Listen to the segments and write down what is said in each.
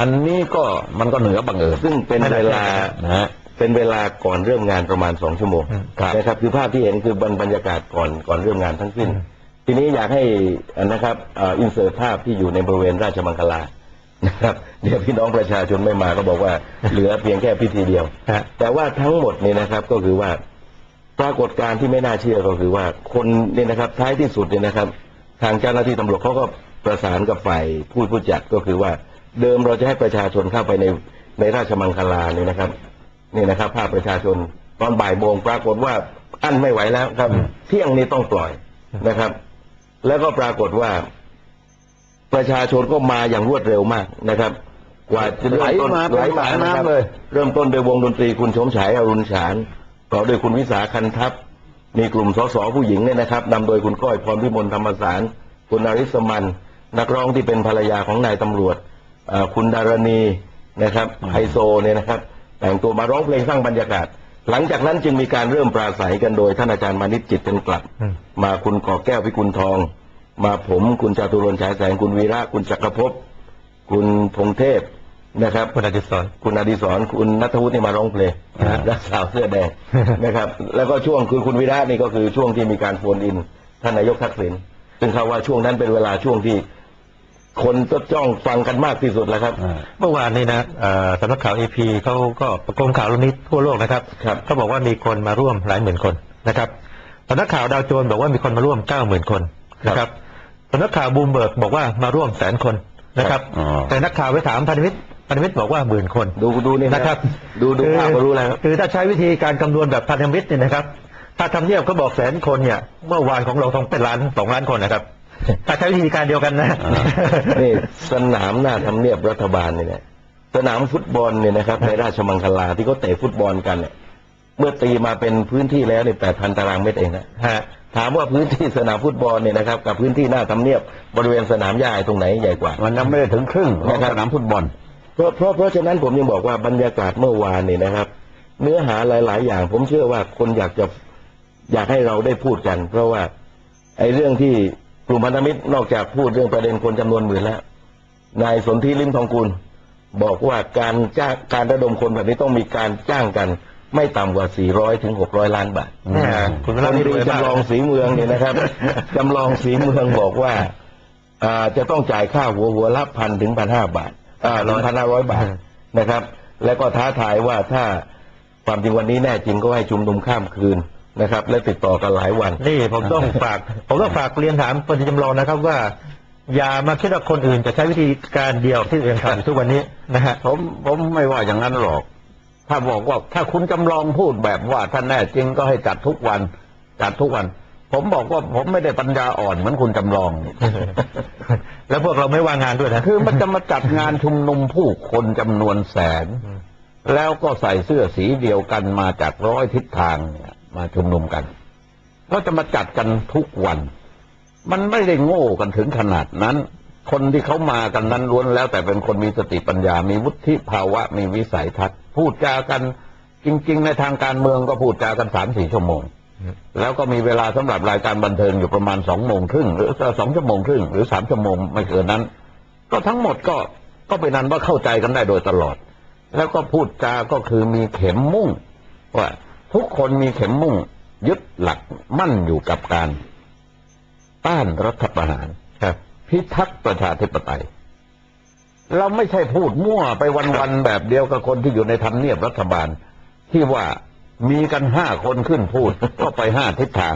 อันนี้ก็มันก็เหนือบังเอิญ ซึ่งเป็นเวลานะฮะ เป็นเวลาก่อนเริ่มงานประมาณสองชั่วโมงครับนะครับ คือภาพที่เห็นคือบรรยากาศก่อนก่อนเริ่มงานทั้งสิ้น ทีนี้อยากให้นะครับอินเสิร์ตภาพที่อยู่ในบริเวณราชมังคลานะครับเดี๋ยวพี่น้องประชาชนไม่มาก็บอกว่าเหลือเพียงแค่พิธีเดียวฮะแต่ว่าทั้งหมดนี่นะครับก็คือว่าปรากฏการณ์ที่ไม่น่าเชื่อก็คือว่าคนเนี่ยนะครับท้ายที่สุดเนี่ยนะครับ ทางเจ้าหน้าที่ตำรวจเขาก็ประสานกับฝ่ายผู้ผู้จัดก็คือว่า เดิมเราจะให้ประชาชนเข้าไปในในราชมังคลาเนี่ยนะครับนี่นะครับ ภาพประชาชนตอนบ่ายโมงปรากฏว่าอั้นไม่ไหวแล้วครับ เที่ยงนี้ต้องปล่อยนะครับ แล้วก็ปรากฏว่า ประชาชนก็มาอย่างรวดเร็วมากนะครับกว่าจะเริ่มต้นไหลมาเป็นไหลมาสายน้ำนะครับเลย เริ่มต้นโดยวงดนตรีคุณชมฉายอรุณฉานต่อโดวยคุณวิสาคันทัพมีกลุ่มสสผู้หญิงเนี่ยนะครับนำโดยคุณก้อยพรพิมลธรรมสารคุณนาริสมันนักร้องที่เป็นภรรยาของนายตำรวจเอ่อ คุณดารณีนะครับไฮโซเนี่ยนะครับแต่งตัวมาร้องเพลงสร้างบรรยากาศ หลังจากนั้นจึงมีการเริ่มปราศัยกันโดยท่านอาจารย์มานิตจิตเป็นกลับอืมมาคุณก่อแก้วพิกุลทอง มาผมคุณจตุรนต์ฉายแสงคุณวีระคุณจักรภพคุณพงเทพนะครับคุณอดิศรคุณอดิศรคุณนัทวุฒินี่มาร้องเพลงอ่ารักสาวเสื้อแดงนะครับ แล้วก็ช่วงคือคุณวิระนี่ก็คือช่วงที่มีการโฟนอิน ท่านนายกทักษิณซึ่งเขาว่าช่วงนั้นเป็นเวลาช่วงที่ คนก็จ้องฟังกันมากที่สุดแล้วครับ เมื่อวานนี้นะเอ่อสำนักข่าวเอพีเขาก็ประกรมข่าวเรื่องนี้ทั่วโลกนะครับครับเขาบอกว่ามีคนมาร่วมหลายหมื่นคนนะครับสำนักข่าวดาวโจนส์บอกว่ามีคนมาร่วมเก้าหมื่นคนนะครับสำนักข่าวบูมเบิร์กบอกว่ามาร่วมแสนคนนะครับอ๋อแต่นักข่าวไปถามพันธมิตรพันธมิตรบอกว่าหมื่นคน ดูดูนี่นะนะครับ ดูดูคือภาพก็รู้แล้วครับคือถ้าใช้วิธีการคำนวณแบบพันธมิตรเนี่ยนะครับ ถ้าทำเนียบเขาบอกแสนคนเนี่ย เมื่อวานของเราต้องเป็นล้านสองล้านคนนะครับ ถ้าใช้วิธีการเดียวกันนะนี่สนามหน้าทำเนียบรัฐบาลเนี่ยนะสนามฟุตบอลเนี่ยนะครับในราชมังคลาที่เขาเตะฟุตบอลกันเนี่ยเมื่อตีมาเป็นพื้นที่แล้วเนี่ยแปดพันตารางเมตรเองนะฮะถามว่าพื้นที่สนามฟุตบอลเนี่ยนะครับกับพื้นที่หน้าทำเนียบบริเวณสนามหญ้าตรงไหนใหญ่กว่ามันยังไม่ได้ถึงครึ่งของนะครับสนามฟุตบอลเพราะเพราะเพราะฉะนั้นผมยังบอกว่าบรรยากาศเมื่อวานเนี่ยนะครับ เนื้อหาหลาย ๆ อย่าง ผมเชื่อว่าคนอยากจะอยากให้เราได้พูดกัน เพราะว่าไอ้เรื่องที่ กลุ่มพันธมิตรนอกจากพูดเรื่องประเด็นคนจำนวนหมื่นแล้ว นายสนธิลิ้มทองกุลบอกว่าการจ้างการระดมคนแบบนี้ต้องมีการจ้างกัน ไม่ต่ำกว่า 400 ถึง 600 ล้านบาทแม่คุณคพระนนี่ดีรวยมากจำลองสีเมืองเนี่ยนะครับจำลองสีเมืองบอกว่าอ่าจะต้องจ่ายค่าหัวหัวละพันถึงพันห้าบาทอ่าร้อยพันห้าร้อยบาทนะครับ แล้วก็ท้าทายว่าถ้าความจริงวันนี้แน่จริงก็ให้ชุมนุมข้ามคืน นะครับ และติดต่อกันหลายวัน นี่ผมต้องฝาก ผมต้องฝากเรียนถามคนจำลองนะครับว่า อย่ามาคิดว่าคนอื่นจะใช้วิธีการเดียวที่ตัวเองทำอยู่ทุกวันนี้นะฮะผมผมไม่ว่าอย่างนั้นหรอก ถ้าบอกว่าถ้าคุณจำลองพูดแบบว่าท่านแน่จริงก็ให้จัดทุกวัน จัดทุกวัน ผมบอกว่าผมไม่ได้ปัญญาอ่อนเหมือนคุณจำลองแล้วพวกเราไม่ว่างงานด้วยนะคือมันจะมาจัดงานชุมนุมผู้คนจำนวนแสน แล้วก็ใส่เสื้อสีเดียวกันมาจากร้อยทิศทางเนี่ย มาชุมนุมกันแล้วจะมาจัดกันทุกวัน มันไม่ได้โง่กันถึงขนาดนั้น คนที่เขามากันนั้นล้วนแล้ว แต่เป็นคนมีสติปัญญา มีวุฒิภาวะ มีวิสัยทัศน์ พูดจากันจริง ๆ ในทางการเมืองก็พูดจากันสามสี่ชั่วโมง แล้วก็มีเวลาสำหรับรายการบันเทิงอยู่ประมาณสองโมงครึ่งหรือสองชั่วโมงครึ่งหรือสามชั่วโมงไม่เกินนั้น ก็ทั้งหมดก็ก็เป็นนั้นว่าเข้าใจกันได้โดยตลอด แล้วก็พูดจาก็คือมีเข็มมุ่งว่า ทุกคนมีเข็มมุ่งยึดหลักมั่นอยู่กับการ ต้านรัฐประหารครับ พิทักษ์ประชาธิปไตย เราไม่ใช่พูดมั่วไปวันๆแบบเดียวกับคนที่อยู่ในทำเนียบรัฐบาล ที่ว่ามีกันห้าคนขึ้นพูด ก็ไปห้าทิศทาง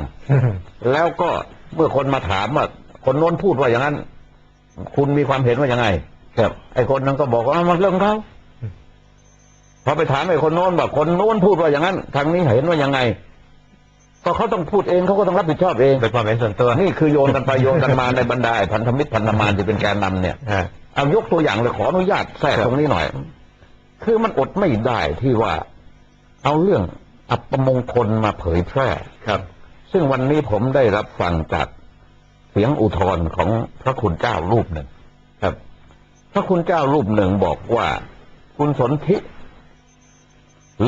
แล้วก็เมื่อคนมาถามว่าคนโน้นพูดว่าอย่างนั้น คุณมีความเห็นว่ายังไง ครับ ไอ้คนนั้นก็บอกว่ามันเรื่องเขา พอไปถามไอ้คนโน้นว่าคนโน้นพูดว่าอย่างนั้นทางนี้เห็นว่ายังไง ก็เขาต้องพูดเองเขาก็ต้องรับผิดชอบเองเป็นความเห็นส่วนตัวนี่คือโยนกันไปโยนกันมาในบรรดาไอ้พันธมิตรพันธมารที่เป็นแกนนำเนี่ยฮะเอายกตัวอย่างเลยขออนุญาตแทรกครับตรงนี้หน่อย คือมันอดไม่ได้ที่ว่าเอาเรื่องอัปมงคลมาเผยแพร่ครับ ซึ่งวันนี้ผมได้รับฟังจากเสียงอุทธรณ์ของพระคุณเจ้ารูปหนึ่งครับ พระคุณเจ้ารูปหนึ่งบอกว่า คุณสนธิ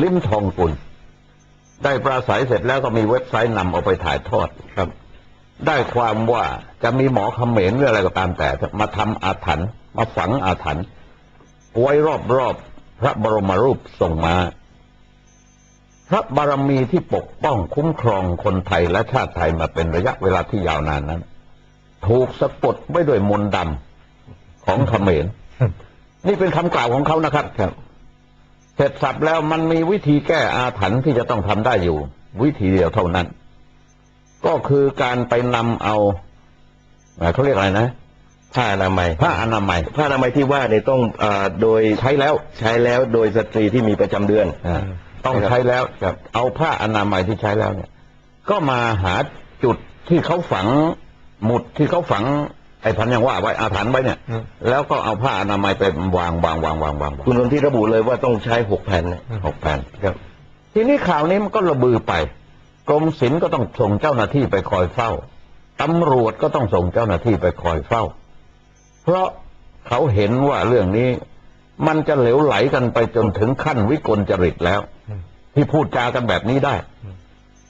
ลิ้มทองกุลได้ปราศัยเสร็จแล้วก็มีเว็บไซต์นำเอาไปถ่ายทอดครับ ได้ความว่าจะมีหมอเขมรหรืออะไรก็ตามแต่มาทำอาถรรพ์มาฝังอาถรรพ์ไว้รอบๆพระบรมรูปทรงมาพระบารมีที่ปกป้องคุ้มครองคนไทยและชาติไทยมาเป็นระยะเวลาที่ยาวนานนั้น ถูกสะกดไว้ด้วยมนต์ดำของเขมรนี่เป็นคำกล่าวของเขานะครับครับ เสร็จสับแล้วมันมีวิธีแก้อาถรรพ์ที่จะต้องทำได้อยู่ วิธีเดียวเท่านั้น ก็คือการไปนำเอาเอ่อเขาเรียกอะไรนะผ้าอนามัยผ้าอนามัยผ้าอนามัยที่ว่าเนี่ยต้องอโดยใช้แล้วใช้แล้วโดยสตรีที่มีประจำเดือนอต้องใช้แล้วเอาผ้าอนามัยที่ใช้แล้วเนี่ย ก็มาหาจุดที่เขาฝังหมุดที่เขาฝัง อ้พันยังว่าไว้อาถรรพ์ไว้เนี่ยอืมแล้วก็เอาผ้าอนามัยไปวางวางวางวางวางวางคุณนนที่ระบุเลยว่าต้องใช้หกแผ่นเนี่ยหกแผ่นครับ ทีนี้ข่าวนี้มันก็ระบือไป กรมศิลป์ก็ต้องส่งเจ้าหน้าที่ไปคอยเฝ้าตำรวจก็ต้องส่งเจ้าหน้าที่ไปคอยเฝ้า เพราะเขาเห็นว่าเรื่องนี้มันจะเหลวไหลกันไปจนถึงขั้นวิกลจริตแล้วอืมที่พูดจากันแบบนี้ได้อืม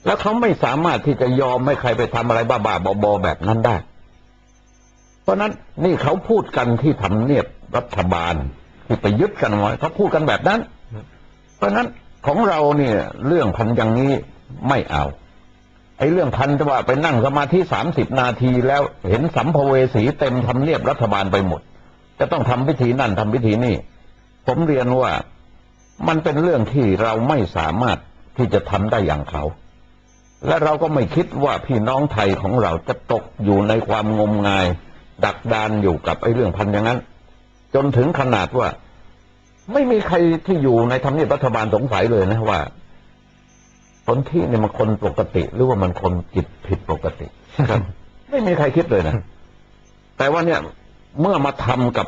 แล้วเขาไม่สามารถที่จะยอมให้ใครไปทำอะไรบ้าๆบอๆแบบนั้นได้เพ ราะนั้นนี่เขาพูดกันที่ทำเนียบรัฐบาลที่ไปยึดกันไว้เขาพูดกันแบบนั้น เพราะฉะนั้นของเราเนี่ย เรื่องพันอย่างนี้ไม่เอา ไอ้เรื่องพันจะว่าไปนั่งสมาธิสามสิบนาทีแล้วเห็นสัมภเวสีเต็มทำเนียบรัฐบาลไปหมด จะต้องทำพิธีนั่นทำพิธีนี่ ผมเรียนว่ามันเป็นเรื่องที่เราไม่สามารถที่จะทำได้อย่างเขา และเราก็ไม่คิดว่าพี่น้องไทยของเราจะตกอยู่ในความงมงาย ดักดานอยู่กับไอ้เรื่องพันอย่างนั้น จนถึงขนาดว่า ไม่มีใครที่อยู่ในทำเนียบรัฐบาลสงสัยเลยนะว่าคนที่เนี่ยมันคนปกติ หรือว่ามันคนจิตผิดปกติครับไม่มีใครคิดเลยนะ แต่ว่าเนี่ยเมื่อมาทำกับ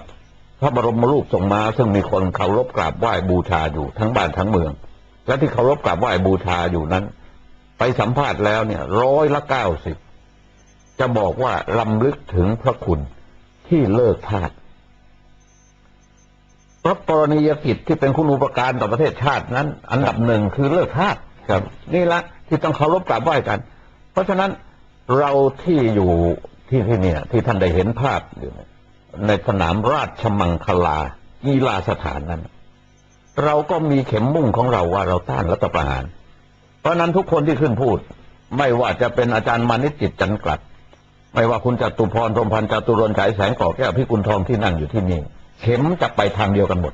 พระบรมรูปทรงมา ซึ่งมีคนเคารพกราบไหว้บูชาอยู่ทั้งบ้านทั้งเมือง และที่เคารพกราบไหว้บูชาอยู่นั้น ไปสัมภาษณ์แล้วเนี่ย ร้อยละเก้าสิบ จะบอกว่าลำลึกถึงพระคุณที่เลิกทาสพระปรณียกิจที่เป็นคุณูปการต่อประเทศชาตินั้น อันดับหนึ่งคือเลิกทาสครับนี่ละที่ต้องเคารพกราบไหว้กัน เพราะฉะนั้นเราที่อยู่ที่ที่เนี่ย ที่ท่านได้เห็นภาพอยู่ในสนามราชมังคลากีฬาสถานนั้น เราก็มีเข็มมุ่งของเราว่าเราต้านรัฐประหาร เพราะนั้นทุกคนที่ขึ้นพูด ไม่ว่าจะเป็นอาจารย์มานิจจิตจันกลัด ไม่ว่าคุณจตุพรพรมพันธ์จตุรนฉายแสงก่อแก้วพี่กุลทองที่นั่งอยู่ที่นี่ เข็มจะไปทางเดียวกันหมด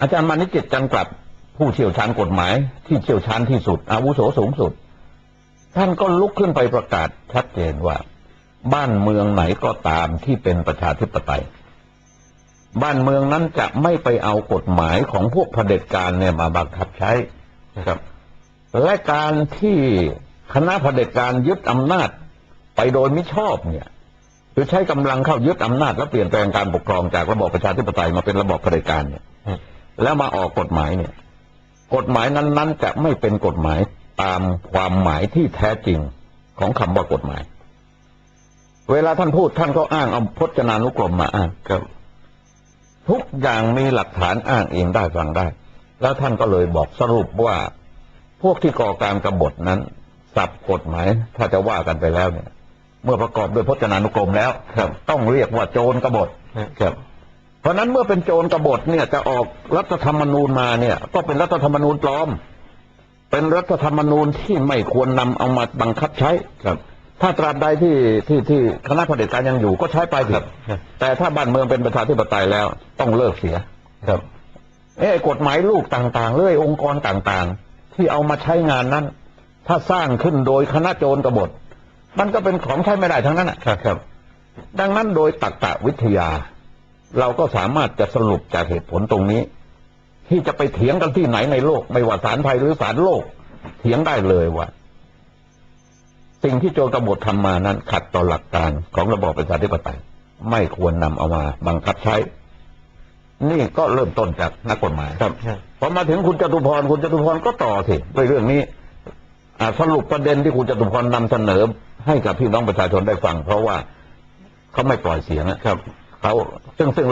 อาจารย์มานิจิตจันกลับผู้เชี่ยวชาญกฎหมาย ที่เชี่ยวชาญที่สุด อาวุโสสูงสุด ท่านก็ลุกขึ้นไปประกาศชัดเจนว่า บ้านเมืองไหนก็ตามที่เป็นประชาธิปไตย บ้านเมืองนั้นจะไม่ไปเอากฎหมายของพวกเผด็จการเนี่ยมาบังคับใช้นะครับ และการที่คณะเผด็จการยึดอำนาจ ไปโดยมิชอบเนี่ยคือใช้กำลังเข้ายึดอำนาจและเปลี่ยนแปลงการปกครองจากระบอบประชาธิปไตยมาเป็นระบอบเผด็จการเนี่ยแล้วมาออกกฎหมายเนี่ย กฎหมายนั้น ๆ จะไม่เป็นกฎหมายตามความหมายที่แท้จริงของคำว่ากฎหมาย เวลาท่านพูดท่านก็อ้างเอาพจนานุกรมมาอ้างครับทุกอย่างมีหลักฐานอ้างเองได้ฟังได้ แล้วท่านก็เลยบอกสรุปว่า พวกที่ก่อการกบฏนั้นสับกฎหมาย ถ้าจะว่ากันไปแล้วเนี่ย เมื่อประกอบด้วยพจนานุกรมแล้วครับต้องเรียกว่าโจรกบฏครับเพราะฉะนั้นเมื่อเป็นโจรกบฏเนี่ยจะออกรัฐธรรมนูญมาเนี่ย ก็เป็นรัฐธรรมนูญปลอม เป็นรัฐธรรมนูญที่ไม่ควรนำเอามาบังคับใช้ครับ ถ้าตราบใดที่ที่ที่คณะเผด็จการยังอยู่ก็ใช้ไปเถครัอะบครับ แต่ถ้าบ้านเมืองเป็นประชาธิปไตยแล้ว ต้องเลิกเสียครับเอ้กฎหมายลูกต่างๆเรื่อยองค์กรต่างๆ ที่เอามาใช้งานนั้น ถ้าสร้างขึ้นโดยคณะโจรกบฏ มันก็เป็นของใช้ไม่ได้ทั้งนั้นน่ะครับครับ ดังนั้นโดยตรรกะวิทยา เราก็สามารถจะสรุปจากเหตุผลตรงนี้ ที่จะไปเถียงกันที่ไหนในโลก ไม่ว่าศาลไทยหรือศาลโลก เถียงได้เลยว่าสิ่งที่โจรกบฏทำมานั้น ขัดต่อหลักการของระบอบประชาธิปไตย ไม่ควรนำเอามาบังคับใช้ นี่ก็เริ่มต้นจากนักกฎหมายครับพอมาถึงคุณจตุพรคุณจตุพรก็ต่อสิด้วยเรื่องนี้อ่า สรุปประเด็นที่คุณจตุพรนำเสนอ ให้กับพี่น้องประชาชนได้ฟัง เพราะว่าเขาไม่ปล่อยเสียงนะครับเขาซึ่งซึ่ง